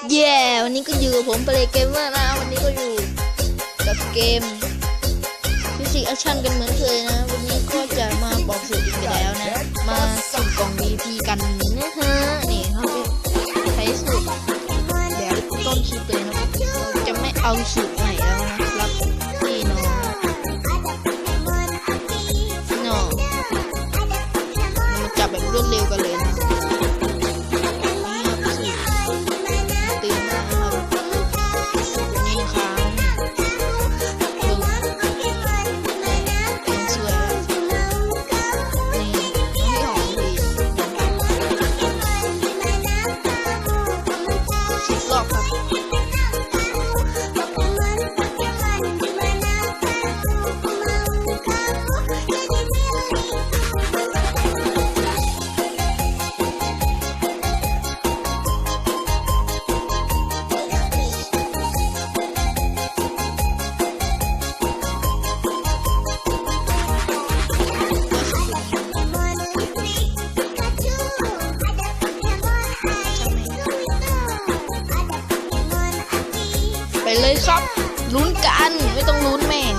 ผมเพลย์เกมเมอร์นะ วันนี้ก็อยู่กับเกมฟิสิกส์แอคชั่นกันเหมือนเคยนะ วันนี้ก็จะมาบอกสูตรอีกแล้วนะ มาสุ่มกล่อง VP กันนะฮะ นี่เขาจะใช้สูตรแบบต้นคลิปเลยนะจะไม่เอาสูตรไหนแล้วนะครับนี่น้องน้องมาจับแบบรวดเร็วกันเลย ไปเลยครับ ลุ้นกัน ไม่ต้องลุ้นแม่ง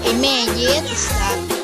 ไอแม่เย็ดสัตว์